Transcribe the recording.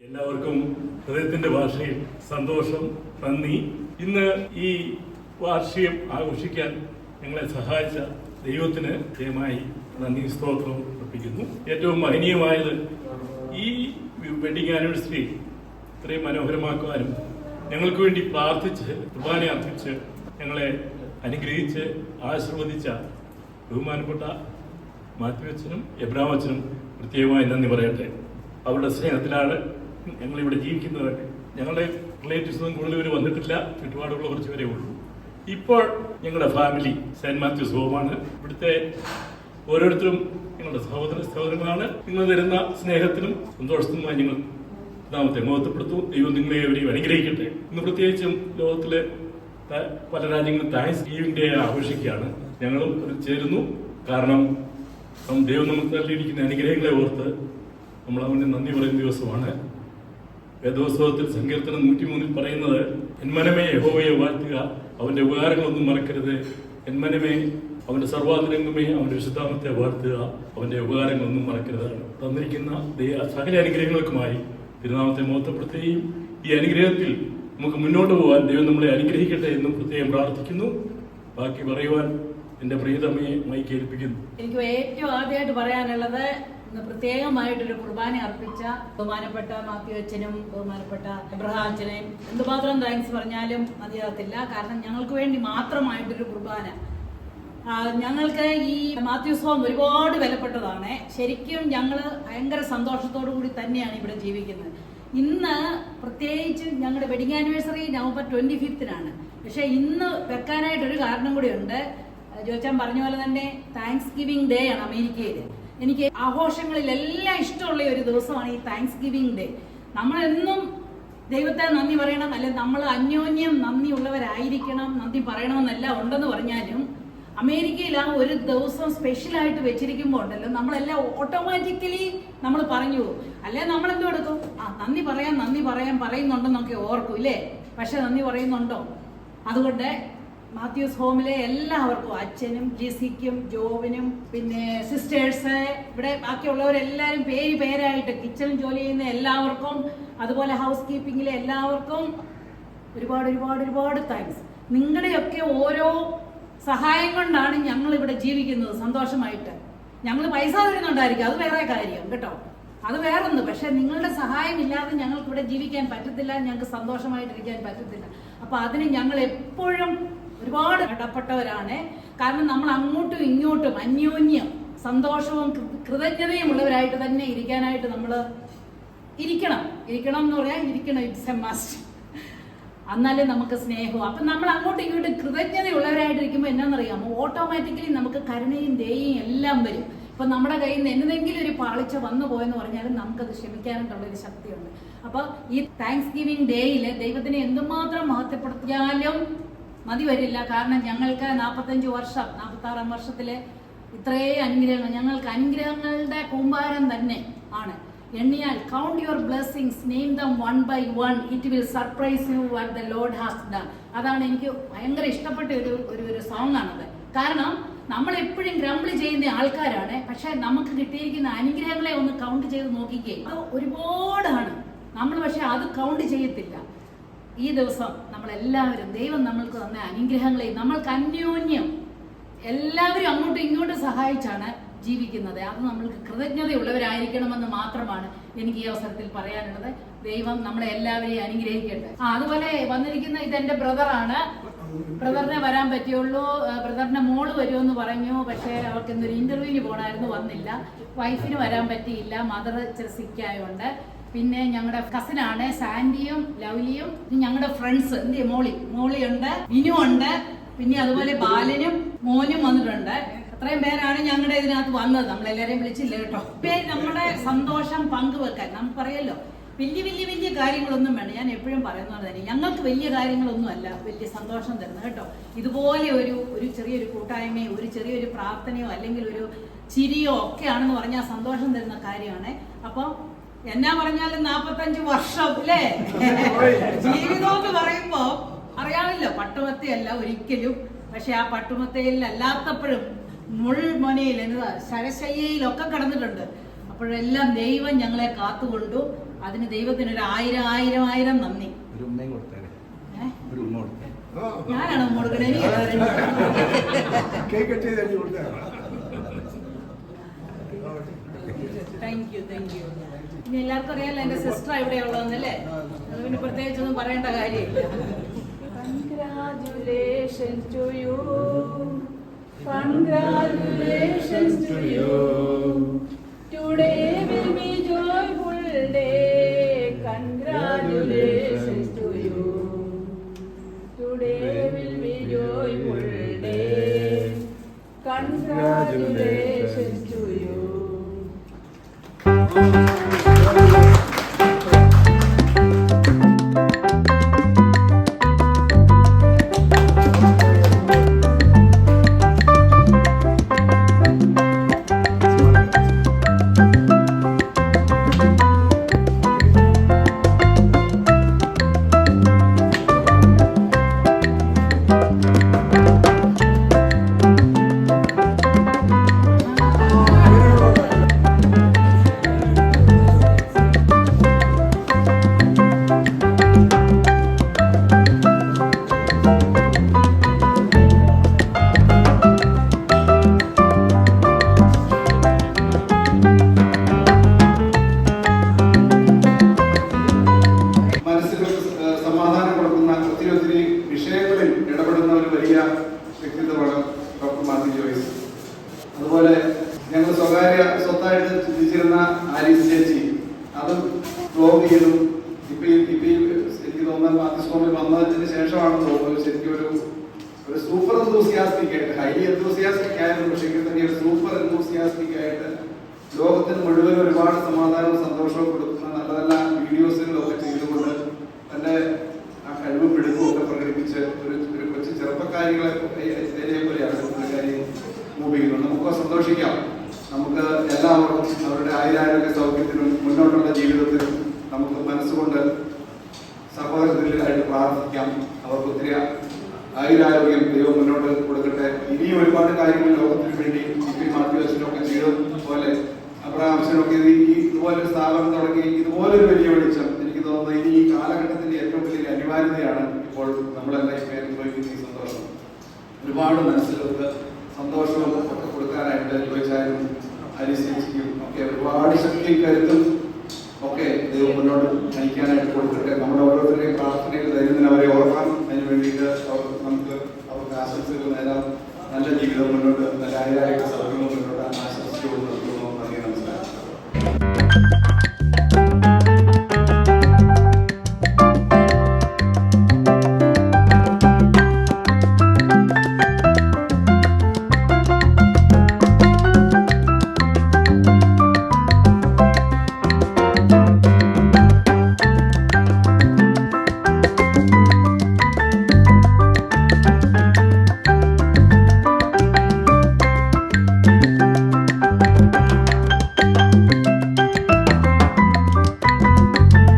എല്ലാവർക്കും ഹൃദയത്തിന്റെ ഭാഷയിൽ സന്തോഷം നന്ദി. ഇന്ന് ഈ വാർഷികം ആഘോഷിക്കാൻ ഞങ്ങളെ സഹായിച്ച ദൈവത്തിന് ദയമായി നന്ദി സ്തോത്രം അർപ്പിക്കുന്നു. ഏറ്റവും മഹനീയമായത് ഈ വെഡിങ് ആനിവേഴ്സറി ഇത്രയും മനോഹരമാക്കുവാനും ഞങ്ങൾക്ക് വേണ്ടി പ്രാർത്ഥിച്ച് കുർബാന അർപ്പിച്ച് ഞങ്ങളെ അനുഗ്രഹിച്ച് ആശീർവദിച്ച ബഹുമാനപ്പെട്ട മാത്യു അച്ഛനും എബ്രാം അച്ഛനും പ്രത്യേകമായി നന്ദി പറയട്ടെ. അവരുടെ സ്നേഹത്തിലാണ് ഞങ്ങളിവിടെ ജീവിക്കുന്നത് ഞങ്ങളുടെ റിലേറ്റീവ്സൊന്നും കൂടുതൽ ഇവർ വന്നിട്ടില്ല. ചുറ്റുപാടുള്ള കുറച്ച് പേരേ ഉള്ളൂ. ഇപ്പോൾ ഞങ്ങളുടെ ഫാമിലി സെന്റ് മാത്യൂസ് ഹോമാണ് ഇവിടുത്തെ ഓരോരുത്തരും ഞങ്ങളുടെ സഹോദര സഹോദരങ്ങളാണ്. നിങ്ങൾ തരുന്ന സ്നേഹത്തിനും സന്തോഷത്തിനുമായി ഞങ്ങൾ നാമത്തെ മഹത്വപ്പെടുത്തും ദൈവം നിങ്ങളെ അവരെയും അനുഗ്രഹിക്കട്ടെ. ഇന്ന് പ്രത്യേകിച്ചും ലോകത്തിലെ പല രാജ്യങ്ങളും താങ്ക്സ് ഗീവിംഗ് ഡേ ആഘോഷിക്കുകയാണ്. ഞങ്ങളും ചേരുന്നു. കാരണം ദൈവം നമുക്ക് നൽകിയിരിക്കുന്ന അനുഗ്രഹങ്ങളെ ഓർത്ത് നമ്മൾ അവന് നന്ദി പറയുന്ന ദിവസമാണ്. വേദോത്സവത്തിൽ സങ്കീർത്തനം നൂറ്റിമൂന്നിൽ പറയുന്നത് എന്മനമേ യഹോവയെ വാഴ്ത്തുക അവന്റെ ഉപകാരങ്ങളൊന്നും മറക്കരുത്. എന്മനമേ അവന്റെ സർവാതിരംഗമേ അവന്റെ വിശുദ്ധാമത്തെ വാഴ്ത്തുക അവന്റെ ഉപകാരങ്ങളൊന്നും മറക്കരുത്. തന്നിരിക്കുന്ന സകല അനുഗ്രഹങ്ങൾക്കുമായി തിരുനാമത്തെ മഹത്വപ്പെടുത്തുകയും ഈ അനുഗ്രഹത്തിൽ നമുക്ക് മുന്നോട്ട് പോകാൻ ദൈവം നമ്മളെ അനുഗ്രഹിക്കട്ടെ എന്നും പ്രത്യേകം പ്രാർത്ഥിക്കുന്നു. ബാക്കി പറയുവാൻ എന്റെ പ്രിയതമ്മയെ മൈക്കേൽപ്പിക്കുന്നു എനിക്ക് ഏറ്റവും ആദ്യമായിട്ട് പറയാനുള്ളത് പ്രത്യേകമായിട്ടൊരു കുർബാന അർപ്പിച്ച ബഹുമാനപ്പെട്ട മാത്യു അച്ഛനും ബഹുമാനപ്പെട്ട എബ്രഹാം അച്ഛനെയും എന്തുമാത്രം താങ്ക്സ് പറഞ്ഞാലും മതിയാകത്തില്ല. കാരണം ഞങ്ങൾക്ക് വേണ്ടി മാത്രമായിട്ടൊരു കുർബാന. ഞങ്ങൾക്ക് ഈ മാത്യു സ്വാമി ഒരുപാട് വിലപ്പെട്ടതാണ്. ശരിക്കും ഞങ്ങൾ ഭയങ്കര സന്തോഷത്തോടു കൂടി തന്നെയാണ് ഇവിടെ ജീവിക്കുന്നത്. ഇന്ന് പ്രത്യേകിച്ച് ഞങ്ങളുടെ വെഡിങ് ആനിവേഴ്സറി നവംബർ ട്വന്റി ഫിഫ്തിനാണ് പക്ഷെ ഇന്ന് വെക്കാനായിട്ടൊരു കാരണം കൂടിയുണ്ട്. ജോച്ചാൻ പറഞ്ഞ പോലെ തന്നെ താങ്ക്സ് ഗിവിംഗ് ഡേ ആണ് അമേരിക്കയിൽ എനിക്ക് ആഘോഷങ്ങളിലെല്ലാം ഇഷ്ടമുള്ള ഒരു ദിവസമാണ് ഈ താങ്ക്സ് ഗിവിംഗ് ഡേ നമ്മളെന്നും ദൈവത്തെ നന്ദി പറയണം അല്ലെ നമ്മൾ അന്യോന്യം നന്ദി ഉള്ളവരായിരിക്കണം നന്ദി പറയണമെന്നല്ല ഉണ്ടെന്ന് പറഞ്ഞാലും അമേരിക്കയിൽ ആ ഒരു ദിവസം സ്പെഷ്യലായിട്ട് വെച്ചിരിക്കുമ്പോൾ ഉണ്ടല്ലോ നമ്മളെല്ലാം ഓട്ടോമാറ്റിക്കലി നമ്മൾ പറഞ്ഞു പോകും. അല്ലെ നമ്മൾ എന്തോ എടുക്കും ആ നന്ദി പറയാൻ നന്ദി പറയാൻ പറയുന്നുണ്ടെന്നൊക്കെ ഓർക്കും ഇല്ലേ? പക്ഷെ നന്ദി പറയുന്നുണ്ടോ? അതുകൊണ്ട് മാത്യൂസ് ഹോമിലെ എല്ലാവർക്കും അച്ഛനും ജിസിക്കും ജോവിനും പിന്നെ സിസ്റ്റേഴ്സ് ഇവിടെ ബാക്കിയുള്ളവരെല്ലാവരും പേര് പേരായിട്ട് കിച്ചണിൽ ജോലി ചെയ്യുന്ന എല്ലാവർക്കും അതുപോലെ ഹൗസ് കീപ്പിങ്ങിലെ എല്ലാവർക്കും ഒരുപാട് ഒരുപാട് ഒരുപാട് താങ്ക്സ് നിങ്ങളുടെയൊക്കെ ഓരോ സഹായം കൊണ്ടാണ് ഞങ്ങൾ ഇവിടെ ജീവിക്കുന്നത് സന്തോഷമായിട്ട്. ഞങ്ങൾ പൈസ തരുന്നുണ്ടായിരിക്കും അത് വേറെ കാര്യം കേട്ടോ. അത് വേറൊന്ന് പക്ഷെ നിങ്ങളുടെ സഹായം ഇല്ലാതെ ഞങ്ങൾക്ക് ഇവിടെ ജീവിക്കാൻ പറ്റത്തില്ല ഞങ്ങൾക്ക് സന്തോഷമായിട്ടിരിക്കാൻ പറ്റത്തില്ല. അപ്പൊ അതിന് ഞങ്ങൾ എപ്പോഴും ഒരുപാട് കടപ്പെട്ടവരാണ്. കാരണം നമ്മൾ അങ്ങോട്ടും ഇങ്ങോട്ടും അന്യോന്യം സന്തോഷവും കൃതജ്ഞതയും ഉള്ളവരായിട്ട് തന്നെ ഇരിക്കാനായിട്ട് നമ്മൾ ഇരിക്കണം. ഇരിക്കണം എന്ന് പറയാൻ ഇരിക്കണം ഇറ്റ്സ് എ മസ്റ്റ് എന്നാലേ നമുക്ക് സ്നേഹവും. അപ്പം നമ്മൾ അങ്ങോട്ടും ഇങ്ങോട്ടും കൃതജ്ഞതയുള്ളവരായിട്ടിരിക്കുമ്പോൾ എന്നാണെന്നറിയാമോ ഓട്ടോമാറ്റിക്കലി നമുക്ക് കരുണയും ദയയും എല്ലാം വരും. ഇപ്പൊ നമ്മുടെ കയ്യിൽ നിന്ന് എന്തെങ്കിലും ഒരു പാളിച്ച വന്നു പോയെന്ന് പറഞ്ഞാലും നമുക്കത് ക്ഷമിക്കാനായിട്ടുള്ള ഒരു ശക്തിയുണ്ട്. അപ്പൊ ഈ താങ്ക്സ് ഗിവിംഗ് ഡേയിൽ ദൈവത്തിനെ എന്തുമാത്രം മഹത്വപ്പെടുത്തിയാലും മതി വരില്ല. കാരണം ഞങ്ങൾക്ക് നാൽപ്പത്തഞ്ച് വർഷം നാൽപ്പത്തി ആറാം വർഷത്തിലെ ഇത്രയും അനുഗ്രഹങ്ങൾ ഞങ്ങൾക്ക് അനുഗ്രഹങ്ങളുടെ കൂമ്പാരം തന്നെ ആണ്. എണ്ണിയാൽ count your blessings name them one by one it will surprise you what the Lord has done അതാണ് എനിക്ക് ഭയങ്കര ഇഷ്ടപ്പെട്ട ഒരു ഒരു ഒരു സോങ് ആണത്. കാരണം നമ്മൾ എപ്പോഴും ഗ്രംബിൾ ചെയ്യുന്ന ആൾക്കാരാണ്. പക്ഷെ നമുക്ക് കിട്ടിയിരിക്കുന്ന അനുഗ്രഹങ്ങളെ ഒന്ന് കൗണ്ട് ചെയ്ത് നോക്കിക്കേ. അത് ഒരുപാടാണ്. നമ്മൾ പക്ഷെ അത് കൗണ്ട് ചെയ്യത്തില്ല. ഈ ദിവസം നമ്മളെല്ലാവരും ദൈവം നമ്മൾക്ക് തന്ന അനുഗ്രഹങ്ങളെയും നമ്മൾക്ക് അന്യോന്യം എല്ലാവരും അങ്ങോട്ടും ഇങ്ങോട്ടും സഹായിച്ചാണ് ജീവിക്കുന്നത്. അത് നമ്മൾക്ക് കൃതജ്ഞതയുള്ളവരായിരിക്കണമെന്ന് മാത്രമാണ് എനിക്ക് ഈ അവസരത്തിൽ പറയാനുള്ളത്. ദൈവം നമ്മളെ എല്ലാവരെയും അനുഗ്രഹിക്കട്ടെ. ആ അതുപോലെ വന്നിരിക്കുന്ന ഇത് എന്റെ ബ്രദറാണ്. ബ്രദറിനെ വരാൻ പറ്റിയുള്ളൂ. ബ്രദറിന്റെ മോൾ വരുമെന്ന് പറഞ്ഞു. പക്ഷേ അവർക്ക് ഇന്നൊരു ഇന്റർവ്യൂവിന് പോകണമായിരുന്നു വന്നില്ല. വൈഫിന് വരാൻ പറ്റിയില്ല. മദർ ചില സിക്കായോണ്ട് പിന്നെ ഞങ്ങളുടെ കസിനാണ് സാൻഡിയും ലവ്ലിയും ഞങ്ങളുടെ ഫ്രണ്ട്സ് എന്ത് മോളി. ഉണ്ട് വിനു ഉണ്ട് പിന്നെ അതുപോലെ ബാലനും മോനും വന്നിട്ടുണ്ട്. അത്രയും പേരാണ് ഞങ്ങളുടെ ഇതിനകത്ത് വന്നത്. നമ്മളെല്ലാരെയും വിളിച്ചില്ല കേട്ടോ. പേര് നമ്മുടെ സന്തോഷം പങ്കുവെക്കാൻ നമുക്കറിയാലോ. വലിയ വലിയ വലിയ കാര്യങ്ങളൊന്നും വേണ്ട. ഞാൻ എപ്പോഴും പറയുന്നത് തന്നെ ഞങ്ങൾക്ക് വലിയ കാര്യങ്ങളൊന്നും അല്ല വലിയ സന്തോഷം തരുന്നത് കേട്ടോ. ഇതുപോലെ ഒരു ഒരു ചെറിയൊരു കൂട്ടായ്മയോ ഒരു ചെറിയൊരു പ്രാർത്ഥനയോ അല്ലെങ്കിൽ ഒരു ചിരിയോ ഒക്കെയാണെന്ന് പറഞ്ഞാൽ സന്തോഷം തരുന്ന കാര്യമാണ്. അപ്പോൾ എന്നാ പറഞ്ഞാലും നാപ്പത്തഞ്ച് വർഷം അല്ലേ? ജീവിതം എന്ന് പറയുമ്പോ അറിയാമല്ലോ പട്ടുമത്തയല്ല ഒരിക്കലും. പക്ഷെ ആ പട്ടുമത്തയിൽ അല്ലാത്തപ്പോഴും മുൾമൊനയിൽ എന്നതാ ശരശയ്യയിലൊക്കെ കിടന്നിട്ടുണ്ട്. അപ്പോഴെല്ലാം ദൈവം ഞങ്ങളെ കാത്തുകൊണ്ടു. അതിന് ദൈവത്തിന് ഒരു ആയിരം ആയിരം ആയിരം നന്ദി. ഒരു ഉമ്മയും കൊടുത്തേരെ. ഏ? ഒരു ഉമ്മ കൊടുത്തേ ഞാനാണ് കൊടുക്കണേ എനിക്ക് കേക്ക് കട്ട് ചെയ്ത് കഴിഞ്ഞ് കൊടുത്തേ താങ്ക് യു താങ്ക് യു ഇനി എല്ലാവർക്കും അറിയാലോ എന്റെ സിസ്റ്റർ ഇവിടെ ഉള്ളതെന്നല്ലേ അത് പിന്നെ പ്രത്യേകിച്ചൊന്നും പറയേണ്ട കാര്യമില്ല. Congratulations to you congratulations to you today will be joyful day congratulations to you today will be joyful day congratulations to you മനസ്സിൽ അതുപോലെ ഞങ്ങൾ സ്വകാര്യ സ്വത്തായിട്ട് ചിന്തിച്ചിരുന്ന ആലീസ് ചേച്ചി അതും ബ്ലോഗ് ചെയ്തു. ഇപ്പൊ ഇപ്പൊ എനിക്ക് തോന്നുന്നത് മാധ്യസ്വാമി വന്നതിന് ശേഷമാണെന്ന് തോന്നുന്നത് ശരിക്കും ഒരു ഒരു സൂപ്പർ എന്തൂസിയാസ്റ്റിക് ആയിട്ട് ഹൈലി എന്തൂസിയാസ്റ്റിക് ആയിരുന്നു. പക്ഷേ തന്നെ ഒരു സൂപ്പർ എന്തൂസിയാസ്റ്റിക് ആയിട്ട് ലോകത്തിന് മുഴുവൻ ഒരുപാട് സമാധാനവും സന്തോഷവും കൊടുക്കുന്ന നല്ല നല്ല എല്ലാവർക്കും അവരുടെ ആയിരാരോഗ്യ സൗഖ്യത്തിനും മുന്നോട്ടുള്ള ജീവിതത്തിനും നമുക്ക് മനസ്സുകൊണ്ട് സഹോദരത്തിലായിട്ട് പ്രാർത്ഥിക്കാം. അവർക്ക് ഒത്തിരി ആയിരാരോഗ്യം ദൈവം മുന്നോട്ട് കൊടുക്കട്ടെ. ഇനിയും ഒരുപാട് കാര്യങ്ങൾ ലോകത്തിന് വേണ്ടി സി പി മാത്യു അച്ഛനൊക്കെ ചെയ്തത് പോലെ അബ്രഹാംസിനൊക്കെ ഇത് ഈ ഇതുപോലെ സ്ഥാപനം തുടങ്ങി ഇതുപോലൊരു വലിയ വെളിച്ചം എനിക്ക് തോന്നുന്നത് ഇനി ഈ കാലഘട്ടത്തിന്റെ ഏറ്റവും വലിയ അനിവാര്യതയാണ് ഇപ്പോൾ നമ്മളെല്ലാം ഇപ്പം അനുഭവിക്കുന്ന ഈ സന്തോഷം. ഒരുപാട് മനസ്സിലൊക്കെ സന്തോഷവും കൊടുക്കാനായിട്ട് ചോദിച്ചാലും ഹരിശേഷിക്കും ഒക്കെ ഒരുപാട് ശക്തിയും കരുത്തും ഒക്കെ ദൈവം മുന്നോട്ട് നയിക്കാനായിട്ട് കൊടുത്തിട്ട് നമ്മുടെ ഓരോരുത്തരുടെയും പ്രാർത്ഥനയിൽ ദൈനംദിനം അവരെ ഓർക്കാം അതിന് വേണ്ടിയിട്ട് നമുക്ക് അവർക്ക് ആശംസകൾ നേരാം. നല്ല ജീവിതം മുന്നോട്ട് നല്ല ആരോഗ്യ സൗകര്യങ്ങൾ മുന്നോട്ട് ആശംസിച്ചുകൊണ്ട്